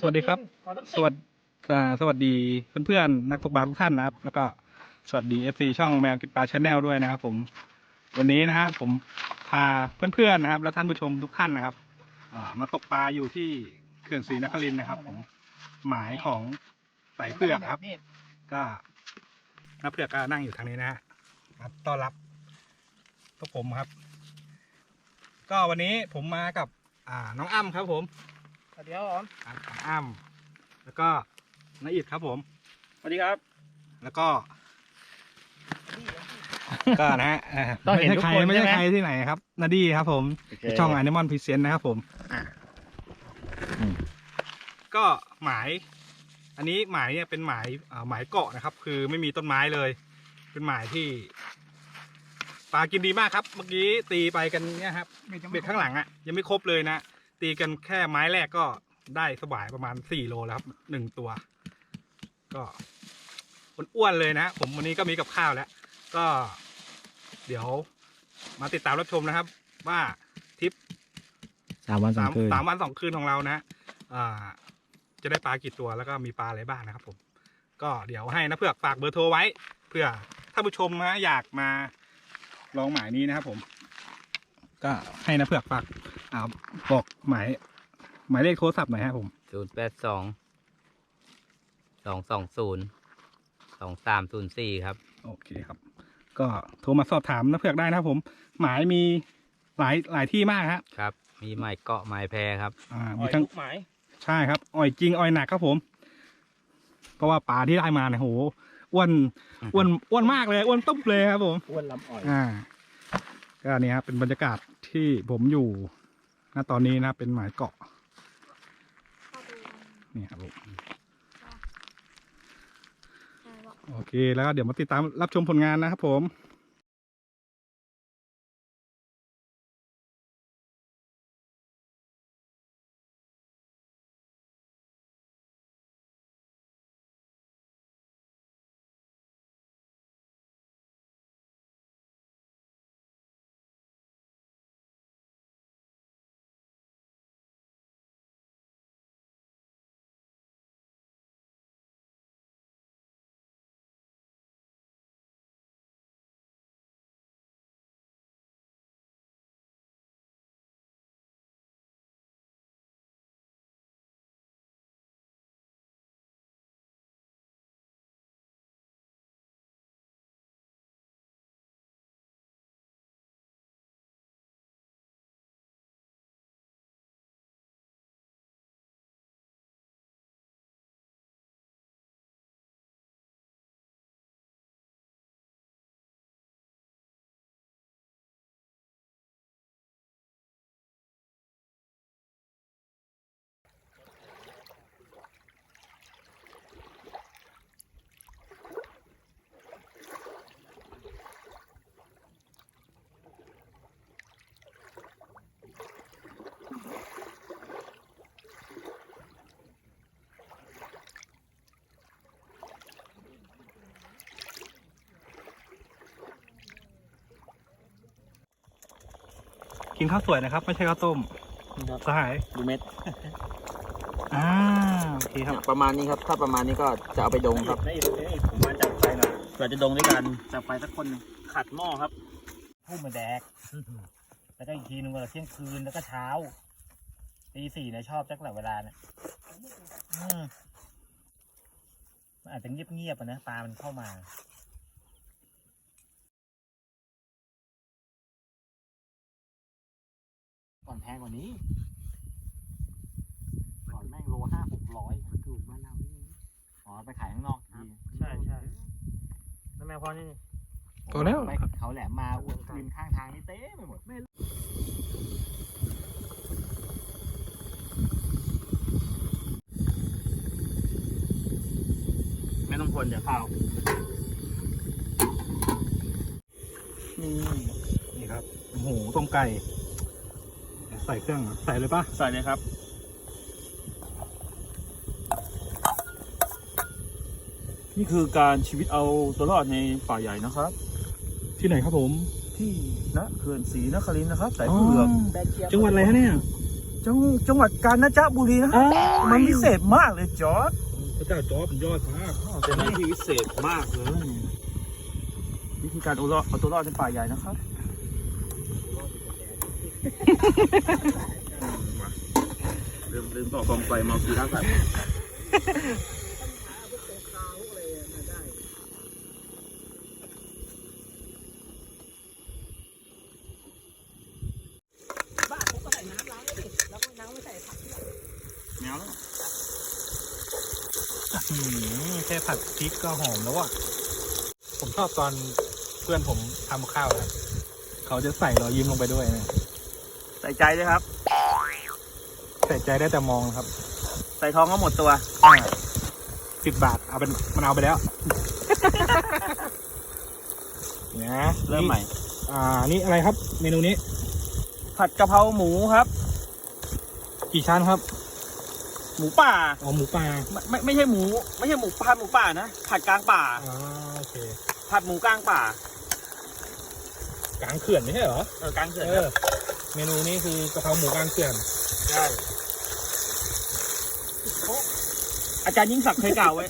สวัสดีครับ สวัสดีอ่าสวัสดีเพื่อนๆนักตกปลาทุกท่านนะครับ แล้วก็สวัสดีเอฟซีช่องแมวกินปลาชาแนลด้วยนะครับ ผม วันนี้นะฮะผมพาเพื่อนๆนะครับ และท่านผู้ชมทุกท่านนะครับอ่ามาตกปลาอยู่ที่เขื่อนศรีนครินทร์นะครับ ผม หมายของสายเผือกครับ ก็นักเผือกก็นั่งอยู่ทางนี้นะฮะมาต้อนรับพวกผมครับ ก็วันนี้ผมมากับ อ่าน้องอ้ำครับผม สวัสดีครับผมครับน้องอ้ำแล้วก็นาอิดครับผม สวัสดีครับ แล้วก็ ก็นะฮะเอ่อต้องเห็นไม่ใช่ใครทุกคนไม่ใช่ใช่ไหมใครที่ไหนครับนาดีครับ ผมช่อง Animal Present นะครับผมอะก็หมาย อันนี้หมายเนี่ยเป็นหมายอ่าหมายเกาะนะครับ คือไม่มีต้นไม้เลย เป็นหมายที่ปลากินดีมากครับ เมื่อกี้ตีไปกันเนี่ยครับเบ็ดข้างหลังอะยังไม่ครบเลยนะ ตีกันแค่ไม้แรกก็ได้สบายประมาณสี่โลแล้วครับหนึ่งตัว ก็อ้วนๆเลยนะผมวันนี้ก็มีกับข้าวแล้ว ก็เดี๋ยวมาติดตามรับชมนะครับ ว่าทริปสามวันสอสางมคืนสามวันสองคืนของเรานะอ่าจะได้ปลากี่ตัวแล้วก็มีปลาอะไรบ้างนะครับ ผม ก็เดี๋ยวให้นะเพื่อกฝากเบอร์โทรไว้ เพื่อท่านผู้ชมนะอยากมาลองหมายนี้นะครับผม ก็ให้นะเพื่อกฝาก อ่าบอกหมายหมายเลขโทรศัพท์หน่อยครับผมศูนย์แปดสองสองสองศูนย์สองสามศูนย์สี่ครับ โอเคครับ ก็โทรมาสอบถามนะเพื่อกได้นะครับผม หมายมีหลายหลายที่มากฮะครับ มีไม้เกาะไม้แพครับ อ่าอ่มีอยทั้ง ทุกหมาย ใช่ครับอ่อยจริงอ่อยหนักครับผม เพราะว่าปลาที่ได้มาเนี่ยโหอ้วนอ้วนอ้วนมากเลยอ้วนตุ๊บเลยครับผม อ้วนลำอ่อย อ่า ก็นี่ครับเป็นบรรยากาศที่ผมอยู่ ณตอนนี้นะเป็นหมายเกาะนี่ครับผมโอเคแล้วก็เดี๋ยวมาติดตามรับชมผลงานนะครับผม นข้าวสวยนะครับ ไม่ใช่ข้าวต้มครับสหายดูเม็ดอ่าโอเคครับ ประมาณนี้ครับ ถ้าประมาณนี้ก็จะเอาไปดงครับนี่นี่ผมมาจับไฟหน่อยเผื่อจะดงด้วยกันจับไฟสักคนหนึ่งขัดหม้อครับพุ่มมาแดก แล้วก็อีกทีนึงก็เที่ยงคืนแล้วก็เช้าตีสี่เนี่ยชอบจักหลายเวลาเนี่ยอืมมันอาจจะเงียบๆอะนะปลามันเข้ามา ก่อนแพงกว่านี้ก่อนแม่งโลห้าหกร้อยถูกบ้านเรานี่อ๋อไปขายข้างนอกทีใช่ใช่แล้วแม่พ่อนี่พอแล้ว ไปเขาแหลมมาอ้วนริมข้างทางนี่เต้ไปหมดไม่ไม่ต้องคนเดี๋ยวเฝ้านี่นี่ครับโอ้โหต้มไก่ ใส่เครื่องเหรอใส่เลยปะใส่เลยครับนี่คือการชีวิตเอาตัวรอดในป่าใหญ่นะครับ ที่ไหนครับผม ที่ณเขื่อนศรีนครินทร์นะครับสายเผือกจังหวัดอะไรฮะเนี่ยจังจังหวัดกาญจนบุรีนะมันพิเศษมากเลยจอร์ดพระเจ้าจอร์จยอดมากเป็นอะไรที่พิเศษมากเลยวิธีการเอาตัวรอดเอาตัวรอดในป่าใหญ่นะครับ ลืมลืมบอกกองไฟมาคือรักแบบบ้าผมก็ใส่น้ำล้างเลยดิแล้วก็น้ำไม่ใส่ผักที่หลังแมวแล้วอืมแค่ผัดพริกก็หอมแล้วอะ ผมชอบตอนเพื่อนผมทำข้าวนะเขาจะใส่รอยยิ้มลงไปด้วยนะใส่ใจด้วยครับ ใส่ใจได้แต่มองครับ ใส่ท้องก็หมดตัวสิบบาท เอาเป็นมันเอาไปแล้วนะเริ่มใหม่ อ่า นี่อะไรครับ เมนูนี้ ผัดกะเพราหมูครับ กี่ชั้นครับ หมูป่า อ๋อ หมูปลาไม่ไม่ไม่ใช่หมู ไม่ใช่หมูผัดหมูป่านะ ผัดกลางป่าอ๋อโอเค ผัดหมูกลางป่ากลางเขื่อนไม่ใช่เหรอ เออกลางเขื่อน เอครัอบเมนูนี้คือกะเพราหมูกลางเขื่อนใช่อาจารย์ยิ่งศักดิ์เคยกล่าวไว้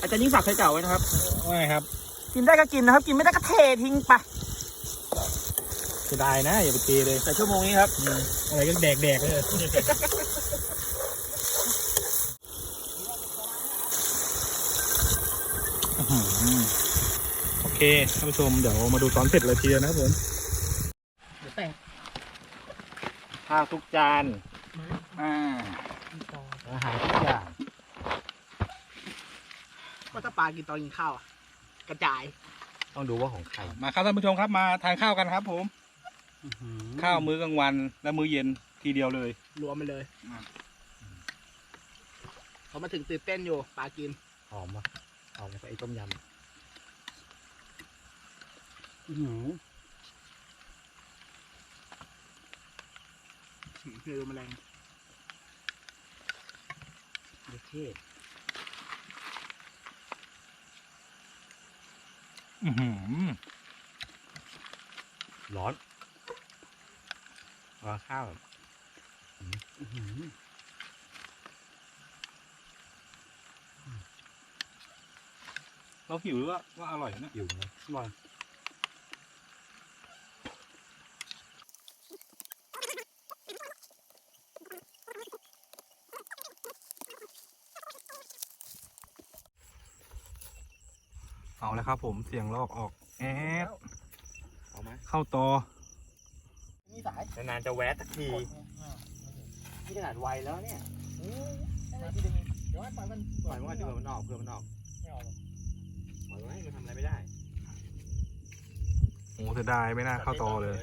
อาจารย์ยิ่งศักดิ์เคยกล่าวไว้นะครับ ว่าไงครับกินได้ก็กินนะครับ กินไม่ได้ก็เททิ้งไปเสียดายนะอย่าไปเทเลย แต่ชั่วโมงนี้ครับอืมอะไรก็แดกแดกๆเลยอื้อหือโอเคท่านผู้ชมเดี๋ยวมาดูตอนเสร็จเลยทีเดียวนะครับผม เดี๋ยวแต่ง ข้าวทุกจานอ่าอาหารทุกอย่างว่าถ้าปลากินตอนกินข้าวอะกระจาย ต้องดูว่าของใครมาครับท่านผู้ชมครับมาทานข้าวกันครับ ผม ข้าวมื้อกลางวันและมื้อเย็นทีเดียวเลย รวมไปเลยอะ เขามาถึงตื่นเต้นอยู่ปลากิน หอมปะหอมกับไอ้ต้มยำ คือแมลงเด็กเทศอือหือร้อนร้อนข้าวแบบอื้อหือเราหิวหรือว่าว่าอร่อยนะอยู่นะว่าเอา แล้วครับผมเสียงลอกออกแอดเอาไหมเข้าต่อนี่สายนานๆจะแวะสักทีนี่ขนาดไวแล้วเนี่ยมาที่เดิมเดี๋ยวให้ปล่อยมันปล่อยมันก่อนดีกว่ามันออกเพื่อมันออกไม่ออกหรอกปล่อยไว้มันทำอะไรไม่ได้โอ้เสียดายไม่น่าเข้าต่อเลย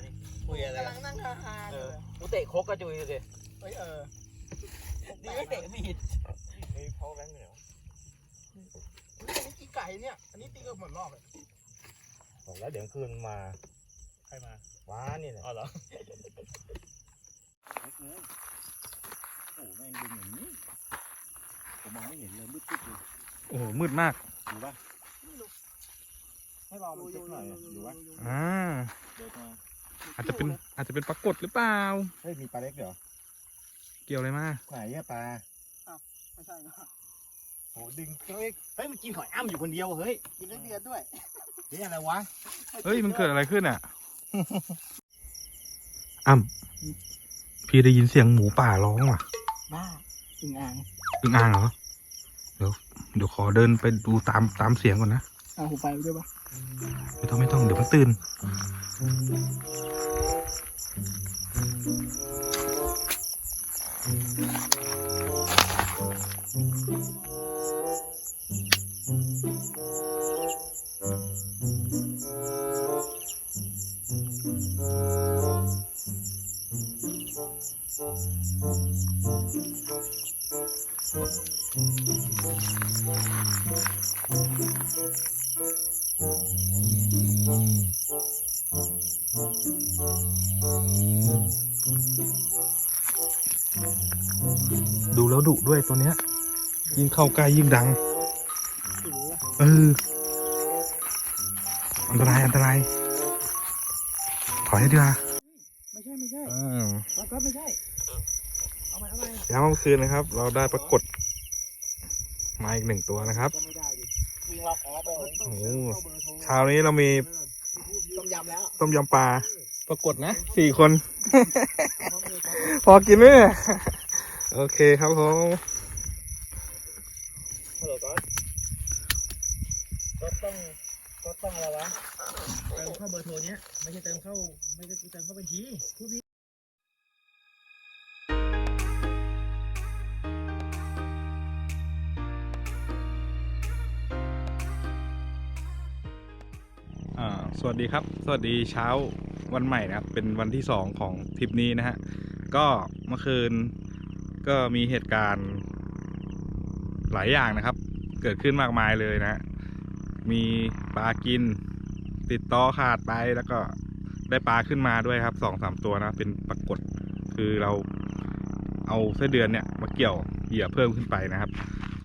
คุยอะไรกำลังนั่งฮาๆเออยู่อเลยกูเตะโคกกระจุยเลยเฮ้ยเออดีไม่เตะมีดเฮ้ยพ่อแบงค์เหนียวอันนี้กี่ ไก่เนี่ย อันนี้ตีก็หมดรอบเลยบอกแล้วเดี๋ยวคืนมาใครมาว้านี่แหละอ๋อเหรอโอ้แม่งดึงอย่างนี้ ผมมองไม่เห็นเลยมืดๆเลยโอ้โหมืดมากอยู่ปะให้รอมันเช็คหน่อยอะอยู่ปะอ่าเดินมาอาจจะเป็นอาจจะเป็นปรากฏหรือเปล่าเฮ้ยมีปลาเล็กเหรอเกี่ยวอะไรมาไหนอะปลาไม่ใช่นะ โอ้ดึงเฮ้ยเฮ้ยมันกินหอยอ้ำอยู่คนเดียวเฮ้ยกินได้เดือนด้วยนี่อะไรวะเฮ้ยมันเกิดอะไรขึ้นอะอ้ำพี่ได้ยินเสียงหมูป่าร้องว่ะบ้าอึ่งอ่างอึ่งอ่างเหรอเดี๋ยวเดี๋ยวขอเดินไปดูตามตามเสียงก่อนนะอ่างหูไปด้วยปะไม่ต้องไม่ต้องเดี๋ยวมันตื่น ดูแล้วดุด้วยตัวเนี้ย ยิ่งเข้าใกล้ยิ่งดัง เออ อันตรายอันตราย ถอยดีกว่าไม่ใช่ไม่ใช่อ้าวก็ไม่ใช่ยามเมื่อคืนนะครับ เราได้ปรากฏมาอีกหนึ่งตัวนะครับ ก็ไม่ได้ดิวิ่งรอบแอปเลยโอ้โหเช้านี้เรามีต้มยำแล้วต้มยำปลาปรากฏนะสี่คน พอกินไหมเนี่ยโอเคครับผม ฮัลโหลก๊อตก็ต้อง ก็ต้องอะไรวะเติมเข้าเบอร์โทรเนี้ยไม่ใช่เติมเข้าไม่ใช่เติมเข้าบัญชีพูดผิดอ่าสวัสดีครับ สวัสดีเช้าวันใหม่นะครับ เป็นวันที่สองของทริปนี้นะฮะ ก็เมื่อคืนก็มีเหตุการณ์หลายอย่างนะครับ เกิดขึ้นมากมายเลยนะฮะ มีปลากิน ติดต่อขาดไปแล้วก็ได้ปลาขึ้นมาด้วยครับสองสามตัวนะ เป็นปรากฏคือเราเอาเส้นเดือนเนี่ยมาเกี่ยวเหยื่อเพิ่มขึ้นไปนะครับ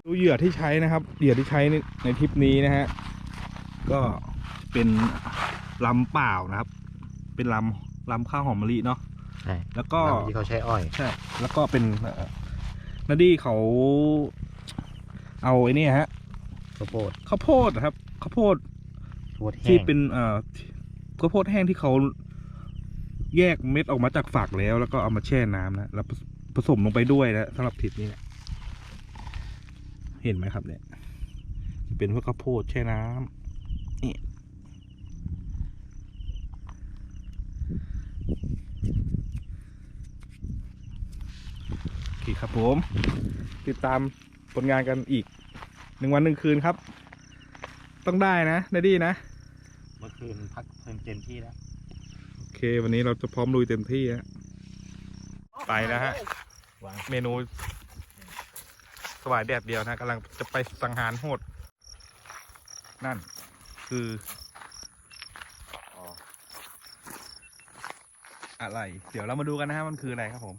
ดูเหยื่อที่ใช้นะครับเหยื่อที่ใช้ในในทริปนี้นะฮะก็เป็นลำเปล่านะครับ เป็นลำลำข้าวหอมมะลิเนาะใช่แล้วก็ที่เขาใช้อ้อยใช่แล้วก็เป็นเอ่อนาดี้เขาเอาไอ้นี่ฮะข้าวโพดข้าวโพดนะครับ ข้าวโพดข้าวโพดแห้ที่งเป็นเอ่อข้าวโพดแห้งที่เขาแยกเม็ดออกมาจากฝักแล้ว แล้วก็เอามาแช่น้ำนะแล้วผสผสมลงไปด้วยนะสำหรับทริปนี้เนี่ยเห็นไหมครับ เนี่ยจะเป็นพวกข้าวโพดแช่น้ำนี่โอเคครับผม ติดตามผลงานกันอีกหนึ่งวันหนึ่งคืนครับ ต้องได้นะนาดี้นะ เมื่อคืนพักเพลินเต็มที่แล้ว โอเค วันนี้เราจะพร้อมลุยเต็มที่ฮะไปนะฮะเมนู สวายแดดเดียวนะกำลังจะไปสังหารโหด นั่น คือออะไร เดี๋ยวเรามาดูกันนะฮะมันคืออะไรครับผม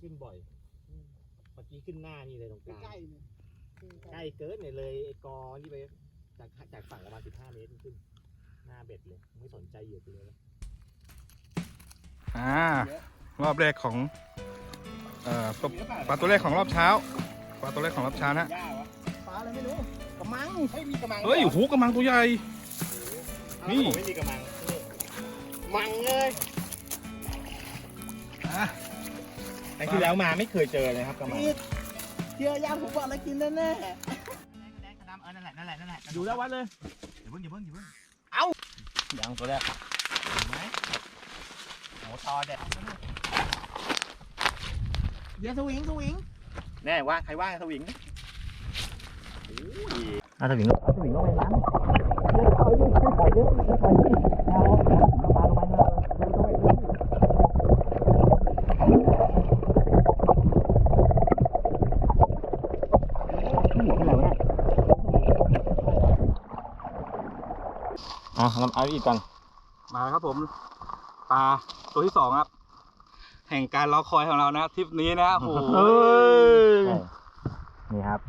ขึ้ นบ่อยเมื่อกี้ขึ้นหน้านี่เลยตรงกลางใกล้ๆเนี่ยใกล้เกินเนี่ยเลยไอ้กอนี่ไปจากจากฝั่งประมาณสิบห้าเมตรขึ้น หน้าเบ็ดเลย ไม่สนใจเหยื่อกูเลยอ่ารอบแรกของเอ่อปลาปลาตัวแรกของรอบเช้าปลาตัวแรกของรอบเช้านะย่าวะปลาอะไรไม่รู้กระมังเฮ้ยมีกระมังเฮ้ยโอ้โหกำลังตัวใหญ่นี่ผมไม่มีกระมังนี่มังเลย ครั้งที่แล้วมาไม่เคยเจอเลยครับกระมังนี่เชื่อย่างผมบอกอะไรกินแน่เออนั่นแหละนั่นแหละนั่นแหละนั่นแหละๆดูแล้ววัดเลยอย่าเพิ่งอย่าเพิ่งอย่าเพิ่งยังตัวแรกเห็นไหมโหตอเด็ดเดี๋ยวสวิงสวิงแน่ว่าใครว่าสวิงอ้าวสวิงสวิงลงไปน้ำเดี๋ยวปล่อยดิปล่อยดิปล่อยดิเอาปลาลงไปเลย อ๋อเอาอีกกัน มาครับผมปลาตัวที่สองครับ แห่งการรอคอยของเรานะทริปนี้นะโอ้โห นี่ครับ